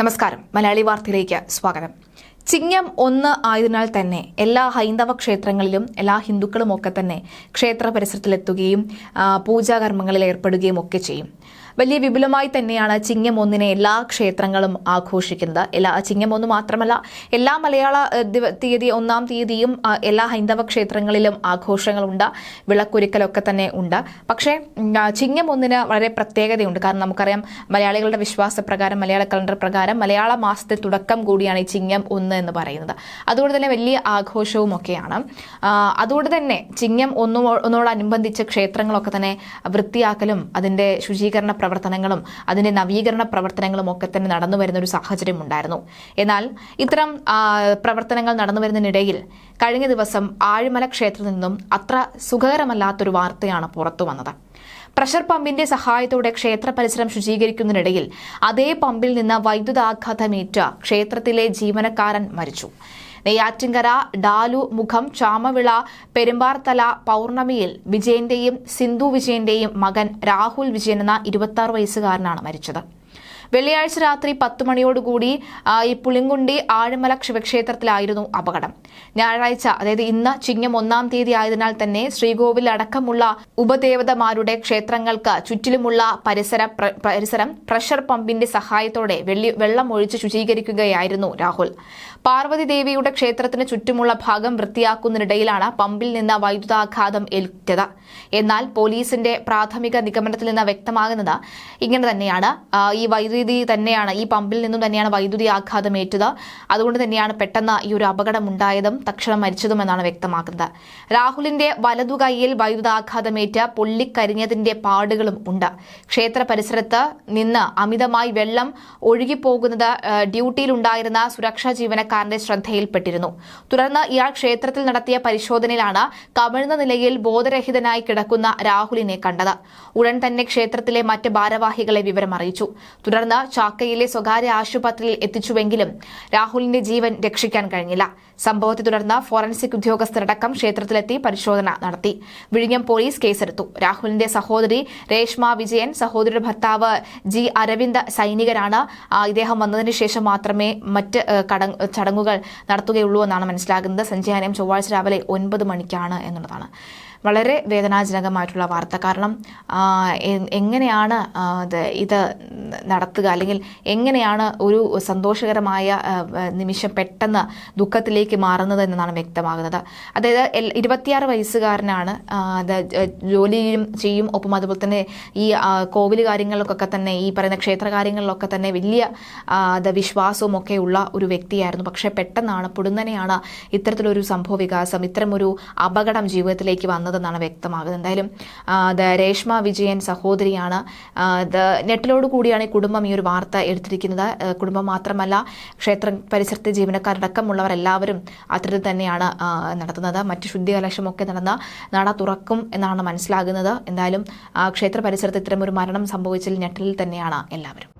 നമസ്കാരം. മലയാളി വാർത്തയിലേക്ക് സ്വാഗതം. ചിങ്ങം ഒന്ന് ആയതിനാൽ തന്നെ എല്ലാ ഹൈന്ദവ ക്ഷേത്രങ്ങളിലും എല്ലാ ഹിന്ദുക്കളും ഒക്കെ തന്നെ ക്ഷേത്ര പരിസരത്തിലെത്തുകയും പൂജാകർമ്മങ്ങളിൽ ഏർപ്പെടുകയും ഒക്കെ ചെയ്യും. വലിയ വിപുലമായി തന്നെയാണ് ചിങ്ങം ഒന്നിനെ എല്ലാ ക്ഷേത്രങ്ങളും ആഘോഷിക്കുന്നത്. എല്ലാ ചിങ്ങം ഒന്ന് മാത്രമല്ല എല്ലാ മലയാള തീയതി ഒന്നാം തീയതിയും എല്ലാ ഹൈന്ദവ ക്ഷേത്രങ്ങളിലും ആഘോഷങ്ങളുണ്ട്. വിളക്കൊരുക്കലൊക്കെ തന്നെ ഉണ്ട്. പക്ഷേ ചിങ്ങം ഒന്നിന് വളരെ പ്രത്യേകതയുണ്ട്. കാരണം നമുക്കറിയാം മലയാളികളുടെ വിശ്വാസപ്രകാരം മലയാള കലണ്ടർ പ്രകാരം മലയാള മാസത്തെ തുടക്കം കൂടിയാണ് ഈ ചിങ്ങം ഒന്ന് എന്ന് പറയുന്നത്. അതുകൊണ്ട് തന്നെ വലിയ ആഘോഷവും ഒക്കെയാണ് അതുകൊണ്ട് തന്നെ ചിങ്ങം ഒന്നോ ഒന്നോടനുബന്ധിച്ച് ക്ഷേത്രങ്ങളൊക്കെ തന്നെ വൃത്തിയാക്കലും അതിന്റെ ശുചീകരണ പ്രവർത്തനങ്ങളും അതിന്റെ നവീകരണ പ്രവർത്തനങ്ങളും ഒക്കെ തന്നെ നടന്നു വരുന്ന ഒരു സാഹചര്യം ഉണ്ടായിരുന്നു. എന്നാൽ ഇത്തരം പ്രവർത്തനങ്ങൾ നടന്നു വരുന്നതിനിടയിൽ കഴിഞ്ഞ ദിവസം ആഴിമല ക്ഷേത്രത്തിൽ നിന്നും അത്ര സുഖകരമല്ലാത്തൊരു വാർത്തയാണ് പുറത്തു വന്നത്. പ്രഷർ പമ്പിന്റെ സഹായത്തോടെ ക്ഷേത്ര പരിസരം ശുചീകരിക്കുന്നതിനിടയിൽ അതേ പമ്പിൽ നിന്ന് വൈദ്യുതാഘാതമേറ്റ ക്ഷേത്രത്തിലെ ജീവനക്കാരൻ മരിച്ചു. നെയ്യാറ്റിൻകര ഡാലു മുഖം ചാമവിള പെരുമ്പാർത്തല പൗർണമിയിൽ വിജയന്റെയും സിന്ധു വിജയന്റെയും മകൻ രാഹുൽ വിജയൻ എന്ന ഇരുപത്തി വയസ്സുകാരനാണ് മരിച്ചത്. വെള്ളിയാഴ്ച രാത്രി പത്ത് മണിയോടുകൂടി ഈ പുളിങ്കുണ്ടി ആഴിമല ശിവക്ഷേത്രത്തിലായിരുന്നു അപകടം. ഞായറാഴ്ച അതായത് ഇന്ന് ചിങ്ങം ഒന്നാം തീയതി ആയതിനാൽ തന്നെ ശ്രീകോവിൽ അടക്കമുള്ള ഉപദേവതമാരുടെ ക്ഷേത്രങ്ങൾക്ക് ചുറ്റിലുമുള്ള പരിസര പരിസരം പ്രഷർ പമ്പിന്റെ സഹായത്തോടെ വെള്ളി വെള്ളം ഒഴിച്ച് ശുചീകരിക്കുകയായിരുന്നു രാഹുൽ. പാർവതി ദേവിയുടെ ക്ഷേത്രത്തിന് ചുറ്റുമുള്ള ഭാഗം വൃത്തിയാക്കുന്നതിനിടയിലാണ് പമ്പിൽ നിന്ന് വൈദ്യുതാഘാതം ഏൽറ്റത് എന്നാൽ പോലീസിന്റെ പ്രാഥമിക നിഗമനത്തിൽ നിന്ന് വ്യക്തമാകുന്നത് ഇങ്ങനെ തന്നെയാണ്. ഈ വൈദ്യുതി തന്നെയാണ്. ഈ പമ്പിൽ നിന്നും തന്നെയാണ് വൈദ്യുതി ആഘാതം ഏറ്റത്. അതുകൊണ്ട് തന്നെയാണ് പെട്ടെന്ന് ഈ ഒരു അപകടം ഉണ്ടായതും തക്ഷണം മരിച്ചതും എന്നാണ് വ്യക്തമാക്കുന്നത്. രാഹുലിന്റെ വലതുകൈയിൽ വൈദ്യുതാഘാതമേറ്റ് പൊള്ളിക്കരിഞ്ഞതിന്റെ പാടുകളും ഉണ്ട്. ക്ഷേത്ര പരിസരത്ത് നിന്ന് അമിതമായി വെള്ളം ഒഴുകിപ്പോകുന്നത് ഡ്യൂട്ടിയിലുണ്ടായിരുന്ന സുരക്ഷാ ജീവനക്കാരന്റെ ശ്രദ്ധയിൽപ്പെട്ടിരുന്നു. തുടർന്ന് ഇയാൾ ക്ഷേത്രത്തിൽ നടത്തിയ പരിശോധനയിലാണ് കമിഴ്ന്ന നിലയിൽ ബോധരഹിതനായി കിടക്കുന്ന രാഹുലിനെ കണ്ടത്. ഉടൻ തന്നെ ക്ഷേത്രത്തിലെ മറ്റ് ഭാരവാഹികളെ വിവരം അറിയിച്ചു തുടർന്ന് ചാക്കയിലെ സ്വകാര്യ ആശുപത്രിയിൽ എത്തിച്ചുവെങ്കിലും രാഹുലിന്റെ ജീവൻ രക്ഷിക്കാൻ കഴിഞ്ഞില്ല. സംഭവത്തെ തുടർന്ന് ഫോറൻസിക് ഉദ്യോഗസ്ഥരടക്കം ക്ഷേത്രത്തിലെത്തി പരിശോധന നടത്തി. വിഴിഞ്ഞം പോലീസ് കേസെടുത്തു. രാഹുലിന്റെ സഹോദരി രേഷ്മ വിജയൻ സഹോദരിയുടെ ഭർത്താവ് ജി അരവിന്ദ് സൈനികരാണ്. ഇദ്ദേഹം വന്നതിന് ശേഷം മാത്രമേ മറ്റ് ചടങ്ങുകൾ നടത്തുകയുള്ളൂ എന്നാണ് മനസ്സിലാകുന്നത്. സഞ്ജയാനം ചൊവ്വാഴ്ച രാവിലെ ഒൻപത് മണിക്കാണ് എന്നുള്ളതാണ്. വളരെ വേദനാജനകമായിട്ടുള്ള വാർത്ത. കാരണം എങ്ങനെയാണ് ഇത് ഇത് നടത്തുക അല്ലെങ്കിൽ എങ്ങനെയാണ് ഒരു സന്തോഷകരമായ നിമിഷം പെട്ടെന്ന് ദുഃഖത്തിലേക്ക് മാറുന്നത് എന്നാണ് വ്യക്തമാകുന്നത്. അതായത് ഇരുപത്തിയാറ് വയസ്സുകാരനാണ് ജോലിയും ചെയ്യും. ഒപ്പം അതുപോലെ തന്നെ ഈ കോവിൽ കാര്യങ്ങളിലൊക്കെ തന്നെ ഈ പറയുന്ന ക്ഷേത്ര കാര്യങ്ങളിലൊക്കെ തന്നെ വലിയ വിശ്വാസവും ഒക്കെ ഉള്ള ഒരു വ്യക്തിയായിരുന്നു. പക്ഷേ പെട്ടെന്നാണ് പൊടുന്നനെയാണ് ഇത്തരത്തിലൊരു സംഭവ വികാസം ഇത്തരമൊരു അപകടം ജീവിതത്തിലേക്ക് വന്നതെന്നാണ് വ്യക്തമാകുന്നത്. എന്തായാലും രേഷ്മ വിജയൻ സഹോദരിയാണ് നെറ്റിലോട് കൂടിയാണ് ഈ കുടുംബം ഈ ഒരു വാർത്ത എടുത്തിരിക്കുന്നത്. കുടുംബം മാത്രമല്ല ക്ഷേത്ര പരിസരത്തെ ജീവനക്കാരടക്കമുള്ളവർ എല്ലാവരും അത്തരത്തിൽ തന്നെയാണ് നടത്തുന്നത്. മറ്റ് ശുദ്ധികലശമൊക്കെ നടന്ന നട തുറക്കും എന്നാണ് മനസ്സിലാകുന്നത്. എന്തായാലും ക്ഷേത്ര പരിസരത്ത് ഇത്തരം ഒരു മരണം സംഭവിച്ചതിൽ ഞെട്ടലിൽ തന്നെയാണ് എല്ലാവരും.